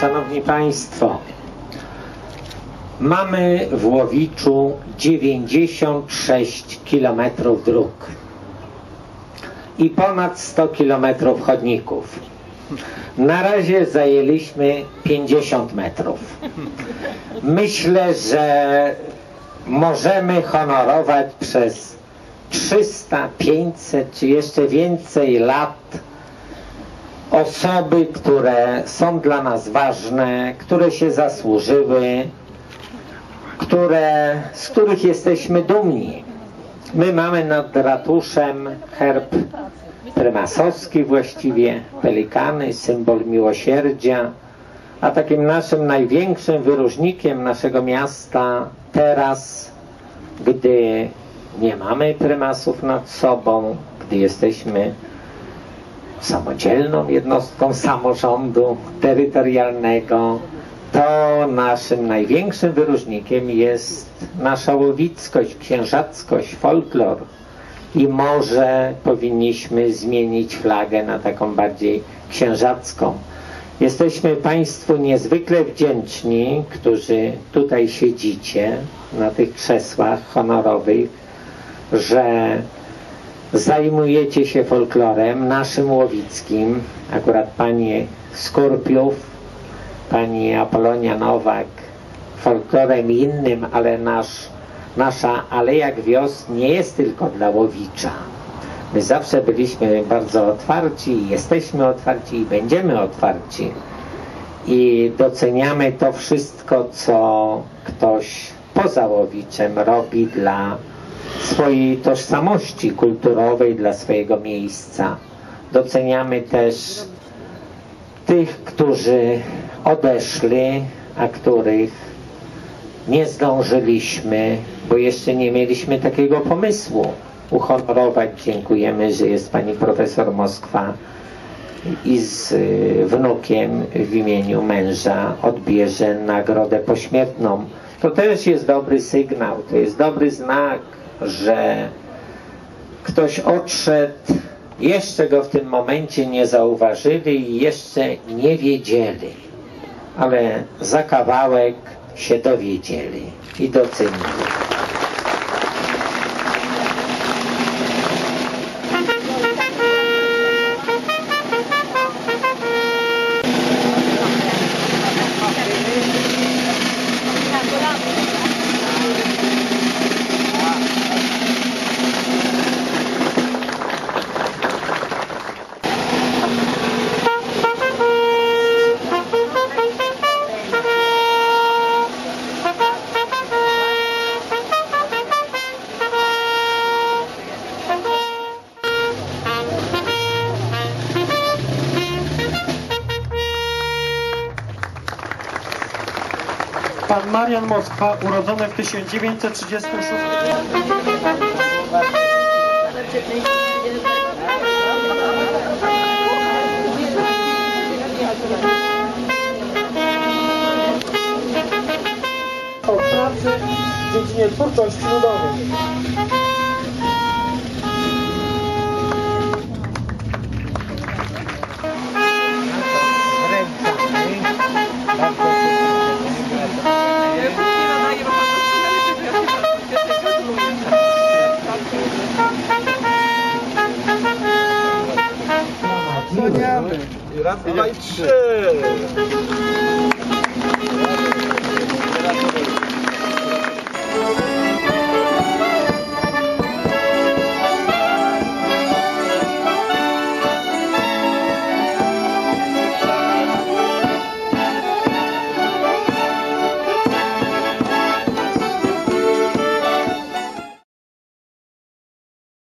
Szanowni Państwo, mamy w Łowiczu 96 km dróg i ponad 100 km chodników. Na razie zajęliśmy 50 metrów. Myślę, że możemy honorować przez 300, 500 czy jeszcze więcej lat osoby, które są dla nas ważne, które się zasłużyły, które, z których jesteśmy dumni. My mamy nad ratuszem herb prymasowski właściwie, pelikany, symbol miłosierdzia, a takim naszym największym wyróżnikiem naszego miasta teraz, gdy nie mamy prymasów nad sobą, gdy jesteśmy samodzielną jednostką samorządu terytorialnego, to naszym największym wyróżnikiem jest nasza łowickość, księżackość, folklor. I może powinniśmy zmienić flagę na taką bardziej księżacką. Jesteśmy Państwu niezwykle wdzięczni, którzy tutaj siedzicie na tych krzesłach honorowych, że zajmujecie się folklorem naszym łowickim, akurat pani Skorpiów, pani Apolonia Nowak, folklorem innym, ale nasz, nasza Aleja Gwiazd nie jest tylko dla Łowicza. My zawsze byliśmy bardzo otwarci, jesteśmy otwarci i będziemy otwarci. I doceniamy to wszystko, co ktoś poza Łowiczem robi dla swojej tożsamości kulturowej, dla swojego miejsca. Doceniamy też tych, którzy odeszli, a których nie zdążyliśmy, bo jeszcze nie mieliśmy takiego pomysłu uhonorować. Dziękujemy, że jest pani profesor Moskwa i z y, wnukiem w imieniu męża odbierze nagrodę pośmiertną. To też jest dobry sygnał, to jest dobry znak, że ktoś odszedł, jeszcze go w tym momencie nie zauważyli i jeszcze nie wiedzieli, ale za kawałek się dowiedzieli i docenili. Pan Marian Moskwa, urodzony w 1936 o pracy w dziedzinie twórczości ludowej. Raz, dwa i trzy.